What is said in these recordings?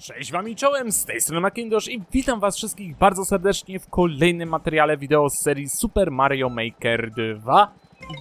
Cześć wami czołem, z tej strony Macintosh i witam was wszystkich bardzo serdecznie w kolejnym materiale wideo z serii Super Mario Maker 2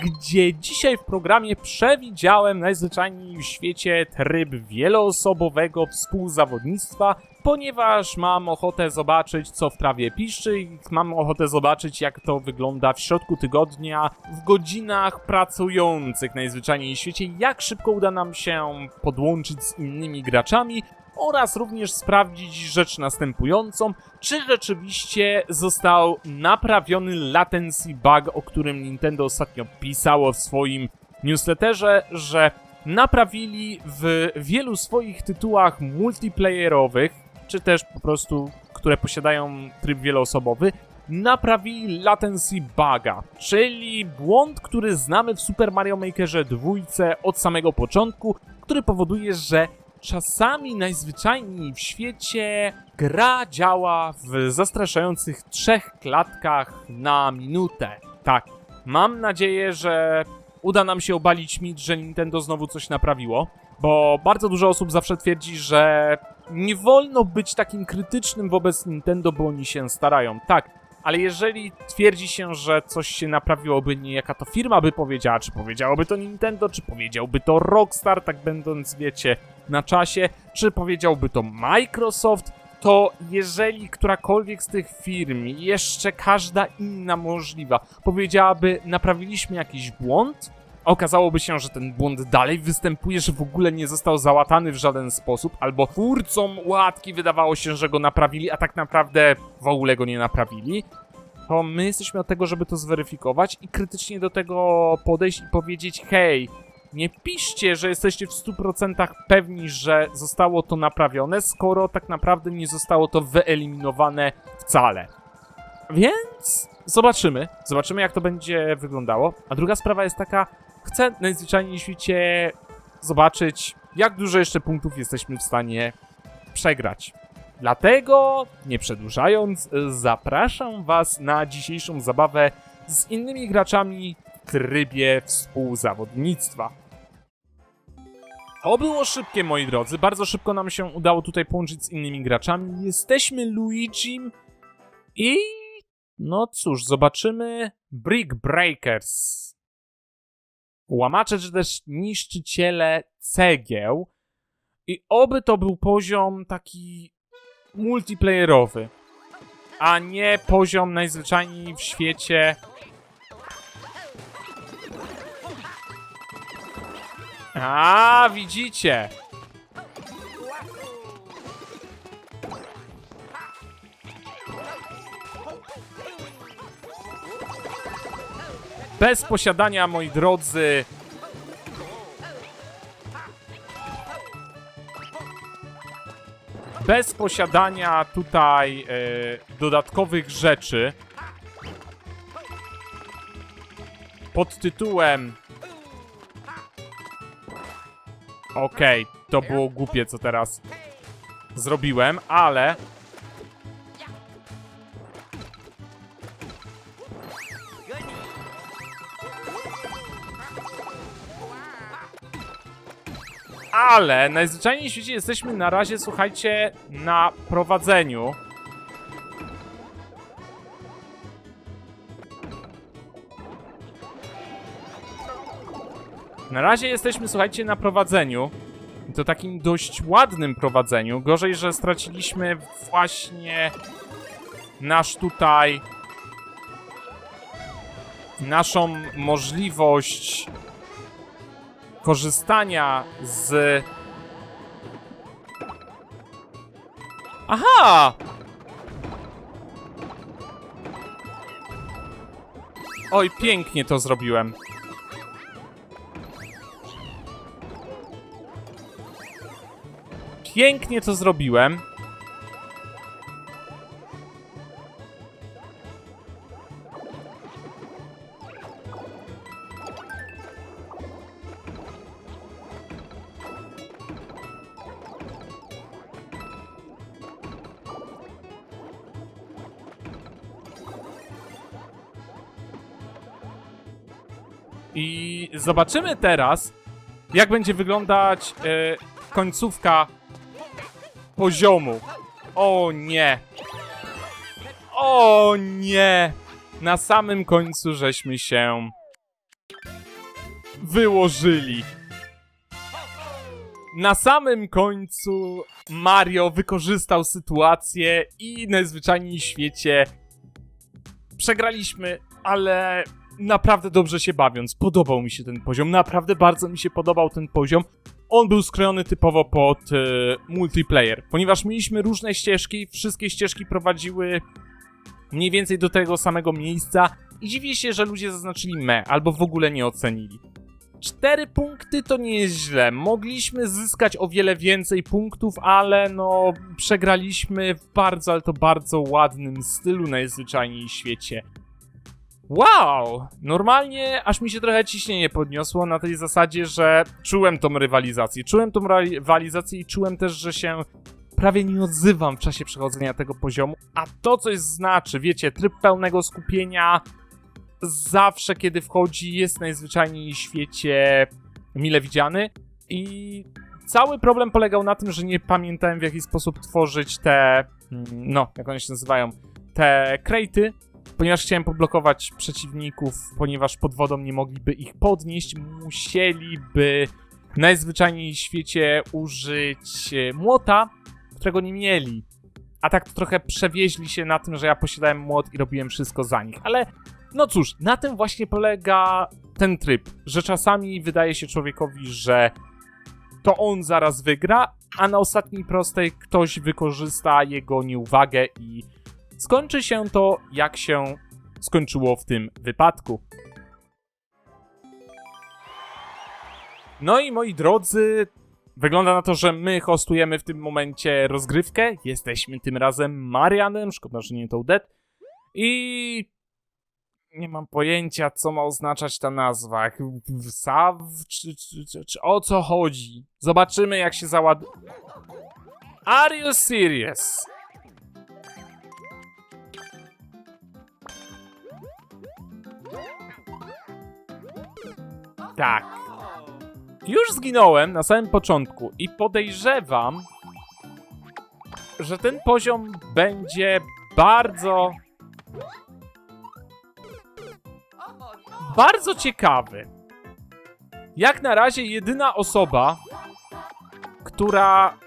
gdzie dzisiaj w programie przewidziałem najzwyczajniej w świecie tryb wieloosobowego współzawodnictwa, ponieważ mam ochotę zobaczyć co w trawie piszczy i mam ochotę zobaczyć jak to wygląda w środku tygodnia, w godzinach pracujących najzwyczajniej w świecie, jak szybko uda nam się podłączyć z innymi graczami, oraz również sprawdzić rzecz następującą, czy rzeczywiście został naprawiony latency bug, o którym Nintendo ostatnio pisało w swoim newsletterze, że naprawili w wielu swoich tytułach multiplayerowych, czy też po prostu, które posiadają tryb wieloosobowy, naprawili latency buga, czyli błąd, który znamy w Super Mario Makerze 2 od samego początku, który powoduje, że czasami najzwyczajniej w świecie gra działa w zastraszających trzech klatkach na minutę. Tak, mam nadzieję, że uda nam się obalić mit, że Nintendo znowu coś naprawiło, bo bardzo dużo osób zawsze twierdzi, że nie wolno być takim krytycznym wobec Nintendo, bo oni się starają. Tak, ale jeżeli twierdzi się, że coś się naprawiłoby, nie jaka to firma by powiedziała, czy powiedziałoby to Nintendo, czy powiedziałby to Rockstar, tak będąc, wiecie, na czasie, czy powiedziałby to Microsoft, to jeżeli którakolwiek z tych firm, jeszcze każda inna możliwa, powiedziałaby, naprawiliśmy jakiś błąd, okazałoby się, że ten błąd dalej występuje, że w ogóle nie został załatany w żaden sposób, albo twórcom łatki wydawało się, że go naprawili, a tak naprawdę w ogóle go nie naprawili, to my jesteśmy od tego, żeby to zweryfikować i krytycznie do tego podejść i powiedzieć, hej, nie piszcie, że jesteście w 100% pewni, że zostało to naprawione, skoro tak naprawdę nie zostało to wyeliminowane wcale. Więc zobaczymy. Zobaczymy, jak to będzie wyglądało. A druga sprawa jest taka, chcę najzwyczajniej w świecie zobaczyć, jak dużo jeszcze punktów jesteśmy w stanie przegrać. Dlatego, nie przedłużając, zapraszam Was na dzisiejszą zabawę z innymi graczami w trybie współzawodnictwa. To było szybkie, moi drodzy. Bardzo szybko nam się udało tutaj połączyć z innymi graczami. Jesteśmy Luigim i... No cóż, zobaczymy Brick Breakers. Łamacze czy też niszczyciele cegieł. I oby to był poziom taki multiplayerowy, a nie poziom najzwyczajniej w świecie. A, widzicie. Bez posiadania, moi drodzy, bez posiadania tutaj e, dodatkowych rzeczy. Pod tytułem Okej, to było głupie co teraz zrobiłem, ale Ale najzwyczajniej w świecie jesteśmy na razie, słuchajcie, na prowadzeniu. Na razie jesteśmy, słuchajcie, na prowadzeniu. I to takim dość ładnym prowadzeniu. Gorzej, że straciliśmy właśnie nasz tutaj. naszą możliwość korzystania z. Aha! Oj, pięknie to zrobiłem. Pięknie to zrobiłem. Zobaczymy teraz, jak będzie wyglądać e, końcówka poziomu. O nie. O nie. Na samym końcu żeśmy się wyłożyli. Na samym końcu Mario wykorzystał sytuację i najzwyczajniej w świecie przegraliśmy, ale naprawdę dobrze się bawiąc. Podobał mi się ten poziom, naprawdę bardzo mi się podobał ten poziom. On był skrojony typowo pod e, multiplayer, ponieważ mieliśmy różne ścieżki, wszystkie ścieżki prowadziły mniej więcej do tego samego miejsca i dziwię się, że ludzie zaznaczyli me albo w ogóle nie ocenili. Cztery punkty to nie jest źle. Mogliśmy zyskać o wiele więcej punktów, ale no przegraliśmy w bardzo, ale to bardzo ładnym stylu najzwyczajniej w świecie. Wow! Normalnie aż mi się trochę ciśnienie podniosło na tej zasadzie, że czułem tą rywalizację. Czułem tą rywalizację i czułem też, że się prawie nie odzywam w czasie przechodzenia tego poziomu, a to coś znaczy, wiecie, tryb pełnego skupienia zawsze, kiedy wchodzi, jest najzwyczajniej w świecie mile widziany i cały problem polegał na tym, że nie pamiętałem w jaki sposób tworzyć te, mm, no, jak one się nazywają, te krejty, ponieważ chciałem poblokować przeciwników, ponieważ pod wodą nie mogliby ich podnieść, musieliby najzwyczajniej w świecie użyć e, młota, którego nie mieli. A tak trochę przewieźli się na tym, że ja posiadałem młot i robiłem wszystko za nich. Ale no cóż, na tym właśnie polega ten tryb, że czasami wydaje się człowiekowi, że to on zaraz wygra, a na ostatniej prostej ktoś wykorzysta jego nieuwagę i skończy się to, jak się skończyło w tym wypadku. No i moi drodzy, wygląda na to, że my hostujemy w tym momencie rozgrywkę. Jesteśmy tym razem Marianem, szkoda, że nie Toadette. I nie mam pojęcia, co ma oznaczać ta nazwa. Saw? Czy, czy, czy, czy o co chodzi? Zobaczymy, jak się załad... Are you serious? Tak. Już zginąłem na samym początku i podejrzewam, że ten poziom będzie bardzo bardzo ciekawy. Jak na razie jedyna osoba, która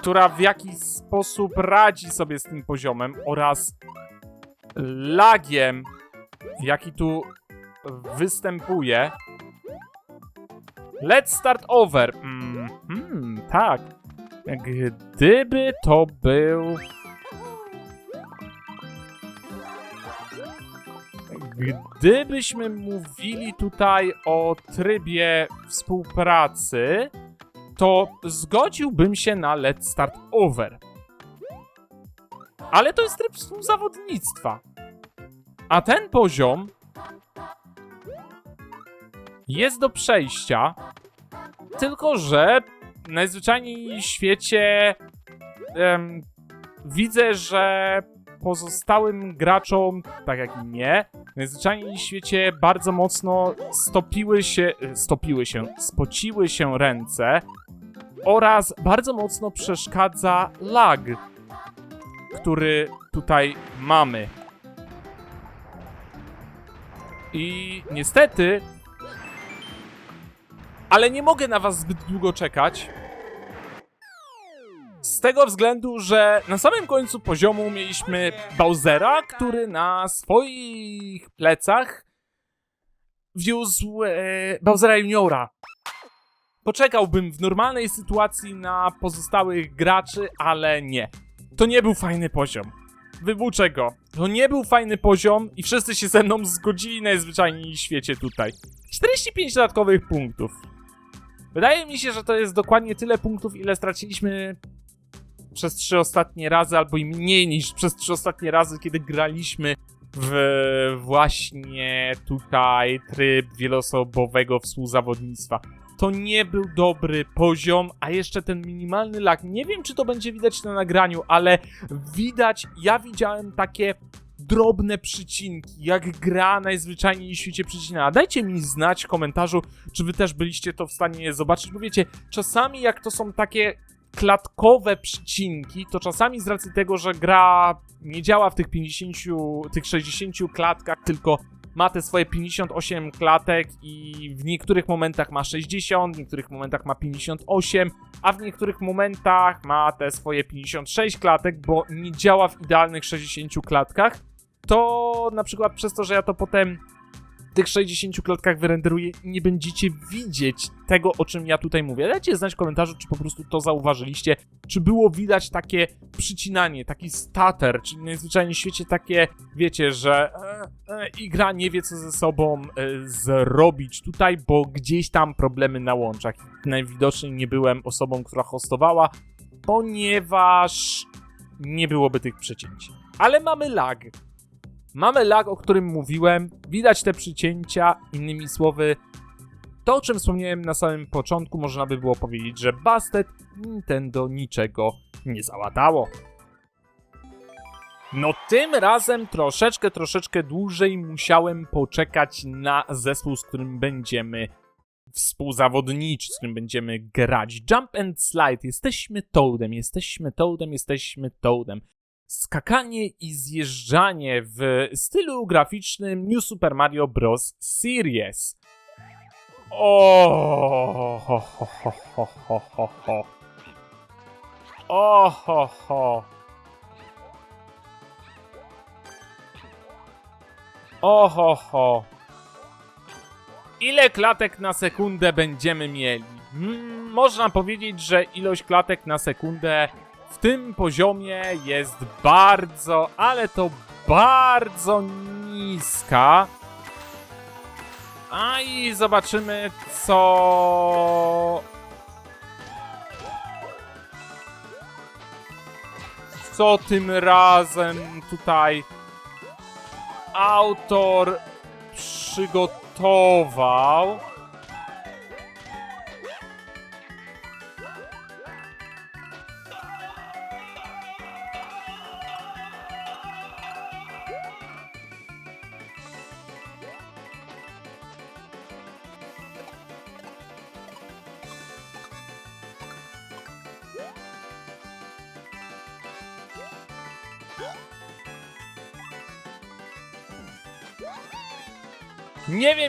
która w jakiś sposób radzi sobie z tym poziomem oraz lagiem, jaki tu występuje. Let's start over. Mhm, tak. Gdyby to był Gdybyśmy mówili tutaj o trybie współpracy, to zgodziłbym się na Let's Start Over. Ale to jest tryb współzawodnictwa. A ten poziom jest do przejścia, tylko że najzwyczajniej w świecie em, widzę, że pozostałym graczom, tak jak i mnie, najzwyczajniej w świecie bardzo mocno stopiły się, stopiły się, spociły się ręce oraz bardzo mocno przeszkadza lag, który tutaj mamy. I niestety, ale nie mogę na was zbyt długo czekać, z tego względu, że na samym końcu poziomu mieliśmy Bowsera, który na swoich plecach wiózł e, Bowsera Juniora. Poczekałbym w normalnej sytuacji na pozostałych graczy, ale nie. To nie był fajny poziom. Wybuczę go. To nie był fajny poziom i wszyscy się ze mną zgodzili najzwyczajniej w świecie tutaj. 45 dodatkowych punktów. Wydaje mi się, że to jest dokładnie tyle punktów, ile straciliśmy przez trzy ostatnie razy, albo i mniej niż przez trzy ostatnie razy, kiedy graliśmy w właśnie tutaj tryb wieloosobowego współzawodnictwa. To nie był dobry poziom, a jeszcze ten minimalny lag. Nie wiem, czy to będzie widać na nagraniu, ale widać, ja widziałem takie drobne przycinki, jak gra najzwyczajniej w świecie przycina. Dajcie mi znać w komentarzu, czy wy też byliście to w stanie zobaczyć, bo wiecie, czasami jak to są takie klatkowe przycinki, to czasami z racji tego, że gra nie działa w tych 50, tych 60 klatkach, tylko ma te swoje 58 klatek i w niektórych momentach ma 60, w niektórych momentach ma 58, a w niektórych momentach ma te swoje 56 klatek, bo nie działa w idealnych 60 klatkach, to na przykład przez to, że ja to potem tych 60 klatkach wyrenderuję, nie będziecie widzieć tego, o czym ja tutaj mówię. Dajcie znać w komentarzu, czy po prostu to zauważyliście, czy było widać takie przycinanie, taki stater, czy najzwyczajniej w świecie takie, wiecie, że e, e, i gra nie wie, co ze sobą e, zrobić tutaj, bo gdzieś tam problemy na łączach. Najwidoczniej nie byłem osobą, która hostowała, ponieważ nie byłoby tych przecięć. Ale mamy lag. Mamy lag, o którym mówiłem. Widać te przycięcia, innymi słowy, to o czym wspomniałem na samym początku, można by było powiedzieć, że Busted Nintendo niczego nie załatało. No tym razem troszeczkę, troszeczkę dłużej musiałem poczekać na zespół, z którym będziemy współzawodniczyć, z którym będziemy grać. Jump and Slide. Jesteśmy Toadem, jesteśmy Toadem, jesteśmy Toadem. Skakanie i zjeżdżanie w stylu graficznym New Super Mario Bros. Series. O, ho, ho, ho, ho, ho, ho. O, ho, ho. O, ho. Ile klatek na sekundę będziemy mieli? Mm, można powiedzieć, że ilość klatek na sekundę w tym poziomie jest bardzo, ale to bardzo niska. A i zobaczymy, co. Co tym razem tutaj autor przygotował.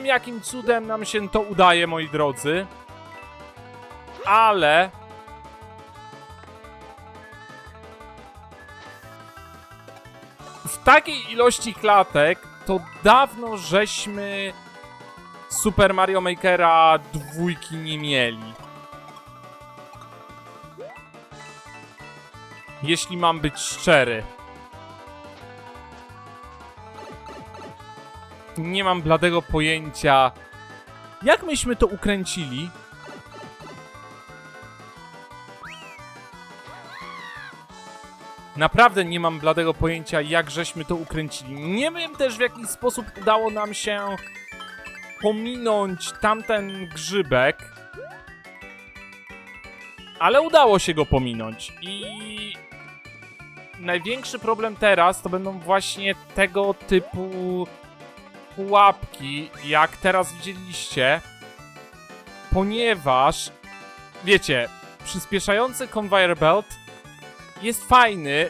Jakim cudem nam się to udaje, moi drodzy. Ale. W takiej ilości klatek to dawno żeśmy Super Mario Makera dwójki nie mieli. Jeśli mam być szczery. Nie mam bladego pojęcia, jak myśmy to ukręcili. Naprawdę nie mam bladego pojęcia, jak żeśmy to ukręcili. Nie wiem też, w jaki sposób udało nam się pominąć tamten grzybek. Ale udało się go pominąć. I największy problem teraz to będą właśnie tego typu pułapki, jak teraz widzieliście, ponieważ, wiecie, przyspieszający conveyor belt jest fajny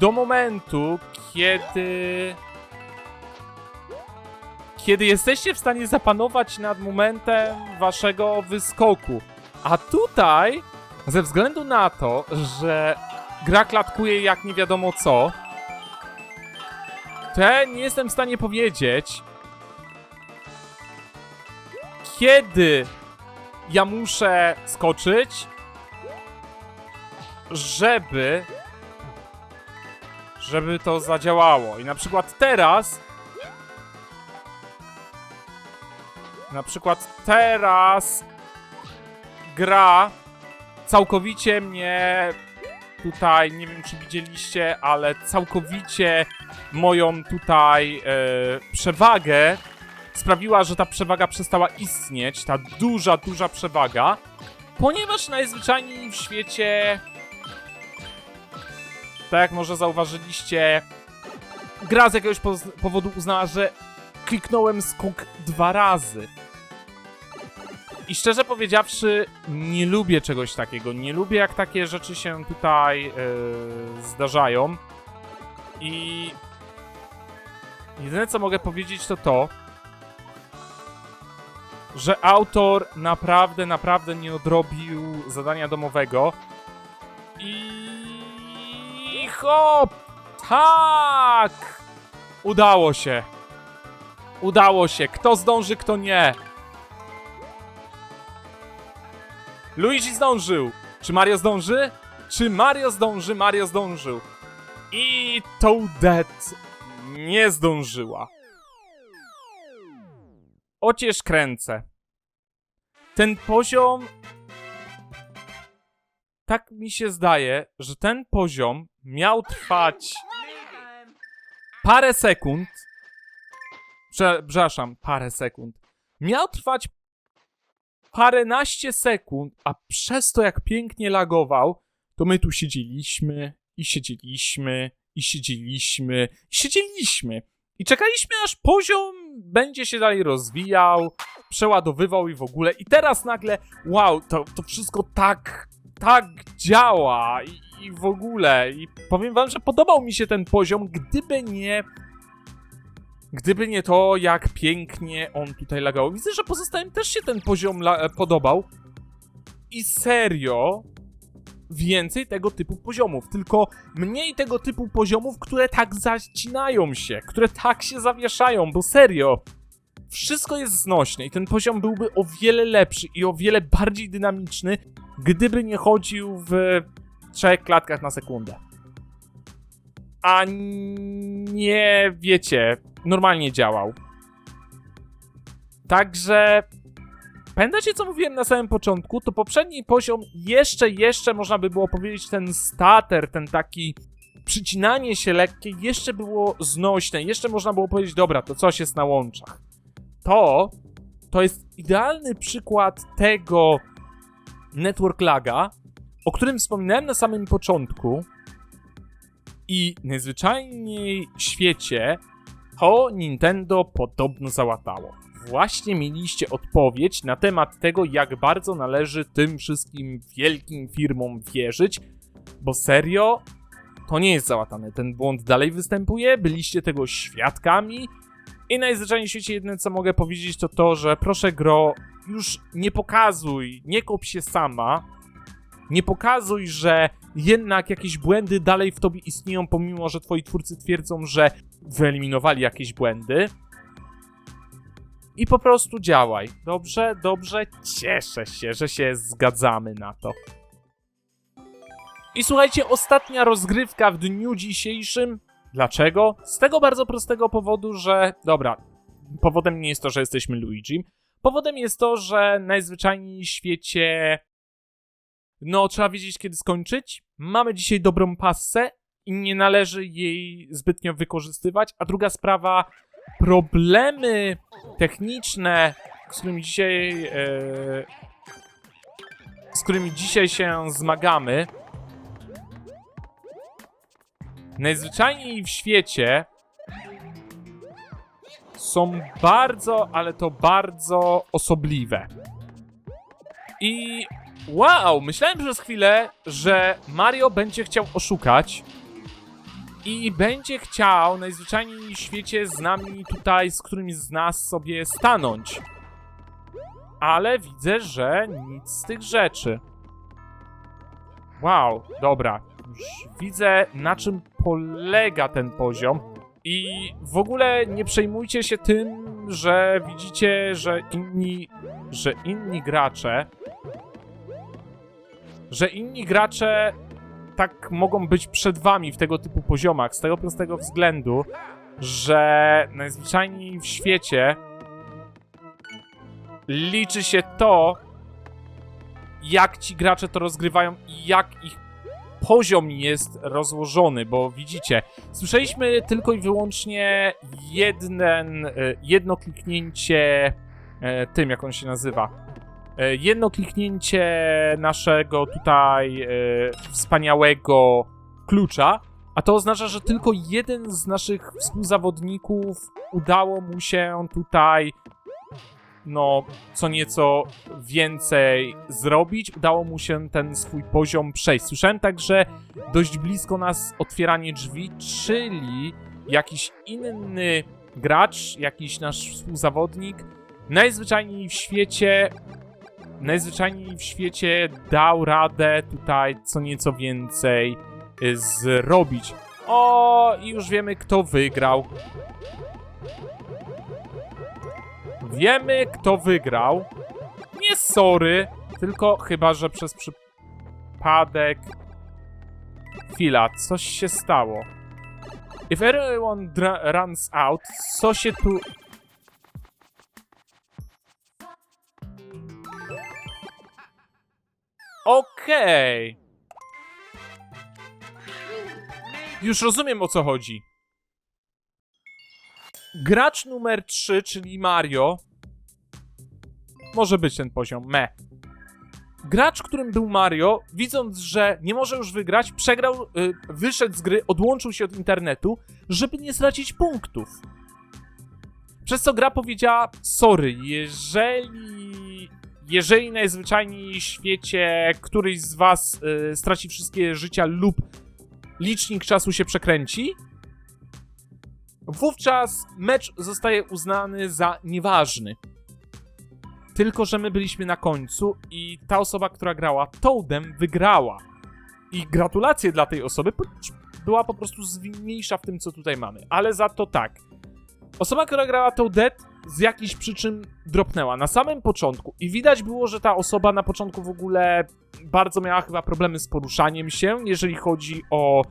do momentu, kiedy kiedy jesteście w stanie zapanować nad momentem waszego wyskoku. A tutaj, ze względu na to, że gra klatkuje jak nie wiadomo co, ja nie jestem w stanie powiedzieć, kiedy ja muszę skoczyć, żeby żeby to zadziałało. I na przykład teraz na przykład teraz gra całkowicie mnie tutaj, nie wiem czy widzieliście, ale całkowicie moją tutaj e, przewagę sprawiła, że ta przewaga przestała istnieć, ta duża, duża przewaga, ponieważ najzwyczajniej w świecie tak jak może zauważyliście, gra z jakiegoś powodu uznała, że kliknąłem skok dwa razy. I szczerze powiedziawszy, nie lubię czegoś takiego. Nie lubię, jak takie rzeczy się tutaj yy, zdarzają. I jedyne, co mogę powiedzieć, to to, że autor naprawdę, naprawdę nie odrobił zadania domowego. I hop! Tak! Udało się. Udało się. Kto zdąży, kto nie. Luigi zdążył. Czy Mario zdąży? Czy Mario zdąży? Mario zdążył. I Toadette nie zdążyła. Ocież kręcę. Ten poziom. Tak mi się zdaje, że ten poziom miał trwać parę sekund. Prze przepraszam, parę sekund. Miał trwać paręnaście sekund, a przez to jak pięknie lagował, to my tu siedzieliśmy i siedzieliśmy i siedzieliśmy i siedzieliśmy. I czekaliśmy aż poziom będzie się dalej rozwijał, przeładowywał i w ogóle. I teraz nagle, wow, to, to wszystko tak, tak działa i, i w ogóle. I powiem wam, że podobał mi się ten poziom, gdyby nie Gdyby nie to, jak pięknie on tutaj lagał. Widzę, że pozostałym też się ten poziom e, podobał. I serio, więcej tego typu poziomów. Tylko mniej tego typu poziomów, które tak zacinają się, które tak się zawieszają, bo serio. Wszystko jest znośne i ten poziom byłby o wiele lepszy i o wiele bardziej dynamiczny, gdyby nie chodził w trzech klatkach na sekundę. A nie, wiecie, normalnie działał. Także pamiętacie co mówiłem na samym początku? To poprzedni poziom jeszcze, jeszcze można by było powiedzieć ten stater, ten taki przycinanie się lekkie jeszcze było znośne, jeszcze można było powiedzieć, dobra, to coś jest na łączach. To, to jest idealny przykład tego network laga, o którym wspominałem na samym początku i najzwyczajniej świecie to Nintendo podobno załatało. Właśnie mieliście odpowiedź na temat tego, jak bardzo należy tym wszystkim wielkim firmom wierzyć, bo serio, to nie jest załatane. Ten błąd dalej występuje, byliście tego świadkami. I najzwyczajniej w świecie jedyne co mogę powiedzieć to to, że proszę gro, już nie pokazuj, nie kop się sama, nie pokazuj, że jednak jakieś błędy dalej w tobie istnieją, pomimo że twoi twórcy twierdzą, że wyeliminowali jakieś błędy. I po prostu działaj. Dobrze, dobrze, cieszę się, że się zgadzamy na to. I słuchajcie, ostatnia rozgrywka w dniu dzisiejszym. Dlaczego? Z tego bardzo prostego powodu, że. Dobra, powodem nie jest to, że jesteśmy Luigi. Powodem jest to, że najzwyczajniej w świecie. No, trzeba wiedzieć, kiedy skończyć. Mamy dzisiaj dobrą passę i nie należy jej zbytnio wykorzystywać. A druga sprawa, problemy techniczne, z którymi dzisiaj. E, z którymi dzisiaj się zmagamy. Najzwyczajniej w świecie są bardzo, ale to bardzo osobliwe. I wow, myślałem przez chwilę, że Mario będzie chciał oszukać i będzie chciał najzwyczajniej w świecie z nami tutaj, z którymś z nas sobie stanąć. Ale widzę, że nic z tych rzeczy. Wow, dobra. Już widzę, na czym polega ten poziom. I w ogóle nie przejmujcie się tym, że widzicie, że inni, że inni gracze, że inni gracze tak mogą być przed wami w tego typu poziomach, z tego prostego względu, że najzwyczajniej w świecie liczy się to, jak ci gracze to rozgrywają i jak ich poziom jest rozłożony, bo widzicie, słyszeliśmy tylko i wyłącznie jeden, e, jedno kliknięcie e, tym, jak on się nazywa. E, Jedno kliknięcie naszego tutaj e, wspaniałego klucza A to oznacza, że tylko jeden z naszych współzawodników udało mu się tutaj, no, co nieco więcej zrobić. Udało mu się ten swój poziom przejść. Słyszałem także dość blisko nas otwieranie drzwi, czyli jakiś inny gracz, jakiś nasz współzawodnik, najzwyczajniej w świecie, najzwyczajniej w świecie dał radę tutaj co nieco więcej y, zrobić. O, i już wiemy, kto wygrał. Wiemy, kto wygrał. Nie sorry, tylko chyba, że przez przypadek. Chwila, coś się stało. If everyone runs out, co się tu... Okej. Już rozumiem o co chodzi. Gracz numer 3, czyli Mario. Może być ten poziom, me. Gracz, którym był Mario, widząc, że nie może już wygrać, przegrał, y, wyszedł z gry, odłączył się od internetu, żeby nie stracić punktów. Przez co gra powiedziała: Sorry, jeżeli. Jeżeli najzwyczajniej w świecie któryś z was y, straci wszystkie życia lub licznik czasu się przekręci, wówczas mecz zostaje uznany za nieważny. Tylko, że my byliśmy na końcu i ta osoba, która grała Toadem, wygrała. I gratulacje dla tej osoby, była po prostu zwinniejsza w tym, co tutaj mamy. Ale za to tak. Osoba, która grała Toadette z jakichś przyczyn dropnęła. Na samym początku i widać było, że ta osoba na początku w ogóle bardzo miała chyba problemy z poruszaniem się, jeżeli chodzi o,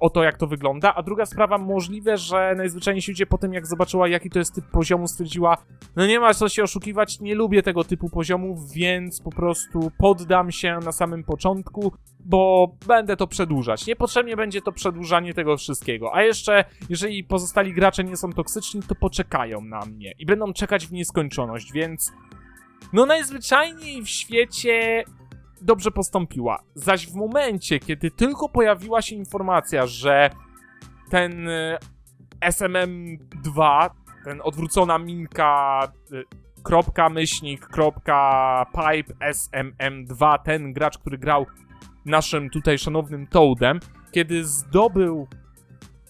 o to, jak to wygląda. A druga sprawa, możliwe, że najzwyczajniej w świecie po tym, jak zobaczyła, jaki to jest typ poziomu, stwierdziła, no nie ma co się oszukiwać, nie lubię tego typu poziomów, więc po prostu poddam się na samym początku, bo będę to przedłużać. Niepotrzebnie będzie to przedłużanie tego wszystkiego. A jeszcze, jeżeli pozostali gracze nie są toksyczni, to poczekają na mnie i będą czekać w nieskończoność, więc no najzwyczajniej w świecie dobrze postąpiła. Zaś w momencie, kiedy tylko pojawiła się informacja, że ten y, SMM2, ten odwrócona minka, y, kropka myślnik, kropka pipe SMM2, ten gracz, który grał naszym tutaj szanownym Toadem, kiedy zdobył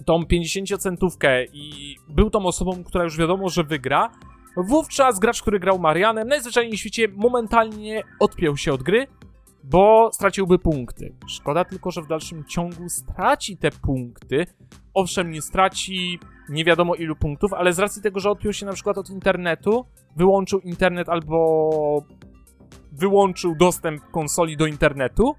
tą 50-centówkę i był tą osobą, która już wiadomo, że wygra, wówczas gracz, który grał Marianem, najzwyczajniej w świecie momentalnie odpiął się od gry, bo straciłby punkty. Szkoda tylko, że w dalszym ciągu straci te punkty. Owszem, nie straci nie wiadomo ilu punktów, ale z racji tego, że odpiął się na przykład od internetu, wyłączył internet albo wyłączył dostęp konsoli do internetu,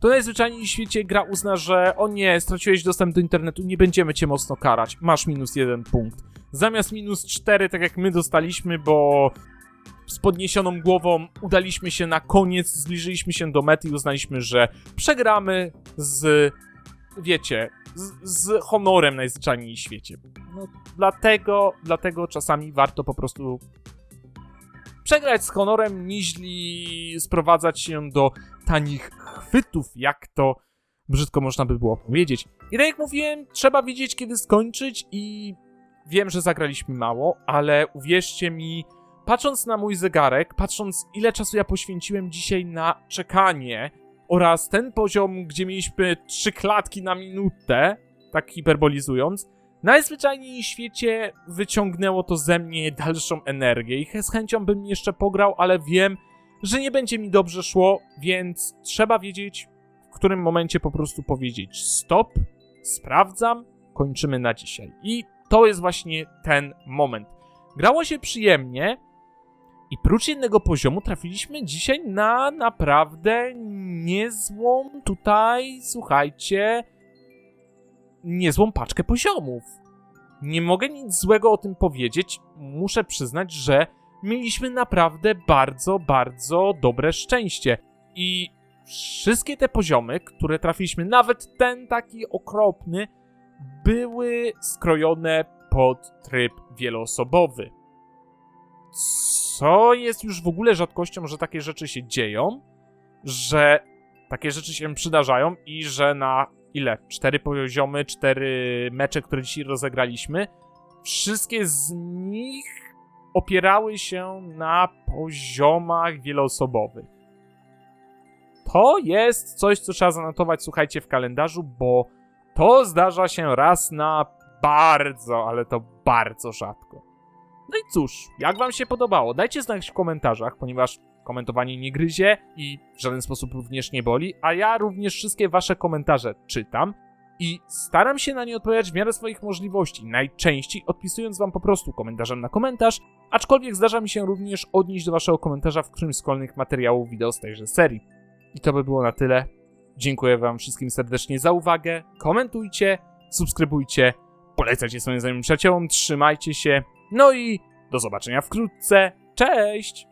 to najzwyczajniej w świecie gra uzna, że o nie, straciłeś dostęp do internetu, nie będziemy cię mocno karać, masz minus jeden punkt. Zamiast minus cztery, tak jak my dostaliśmy, bo z podniesioną głową udaliśmy się na koniec, zbliżyliśmy się do mety i uznaliśmy, że przegramy z, wiecie, z, z honorem najzwyczajniej w świecie. No, dlatego, dlatego czasami warto po prostu przegrać z honorem, niźli sprowadzać się do tanich chwytów, jak to brzydko można by było powiedzieć. I tak jak mówiłem, trzeba wiedzieć, kiedy skończyć i wiem, że zagraliśmy mało, ale uwierzcie mi, patrząc na mój zegarek, patrząc ile czasu ja poświęciłem dzisiaj na czekanie oraz ten poziom, gdzie mieliśmy trzy klatki na minutę, tak hiperbolizując, najzwyczajniej w świecie wyciągnęło to ze mnie dalszą energię i z chęcią bym jeszcze pograł, ale wiem, że nie będzie mi dobrze szło, więc trzeba wiedzieć, w którym momencie po prostu powiedzieć stop, sprawdzam, kończymy na dzisiaj. I to jest właśnie ten moment. Grało się przyjemnie i prócz jednego poziomu trafiliśmy dzisiaj na naprawdę niezłą tutaj, słuchajcie, niezłą paczkę poziomów. Nie mogę nic złego o tym powiedzieć. Muszę przyznać, że mieliśmy naprawdę bardzo, bardzo dobre szczęście. I wszystkie te poziomy, które trafiliśmy, nawet ten taki okropny, były skrojone pod tryb wieloosobowy. Co jest już w ogóle rzadkością, że takie rzeczy się dzieją, że takie rzeczy się przydarzają i że na ile? Cztery poziomy, cztery mecze, które dzisiaj rozegraliśmy. Wszystkie z nich opierały się na poziomach wieloosobowych. To jest coś, co trzeba zanotować, słuchajcie, w kalendarzu, bo to zdarza się raz na bardzo, ale to bardzo rzadko. No i cóż, jak wam się podobało? Dajcie znać w komentarzach, ponieważ komentowanie nie gryzie i w żaden sposób również nie boli, a ja również wszystkie wasze komentarze czytam i staram się na nie odpowiadać w miarę swoich możliwości, najczęściej odpisując wam po prostu komentarzem na komentarz, aczkolwiek zdarza mi się również odnieść do waszego komentarza w którymś z kolejnych materiałów wideo z tejże serii. I to by było na tyle. Dziękuję wam wszystkim serdecznie za uwagę, komentujcie, subskrybujcie, polecajcie swoim znajomym przyjaciołom, trzymajcie się, no i do zobaczenia wkrótce, cześć!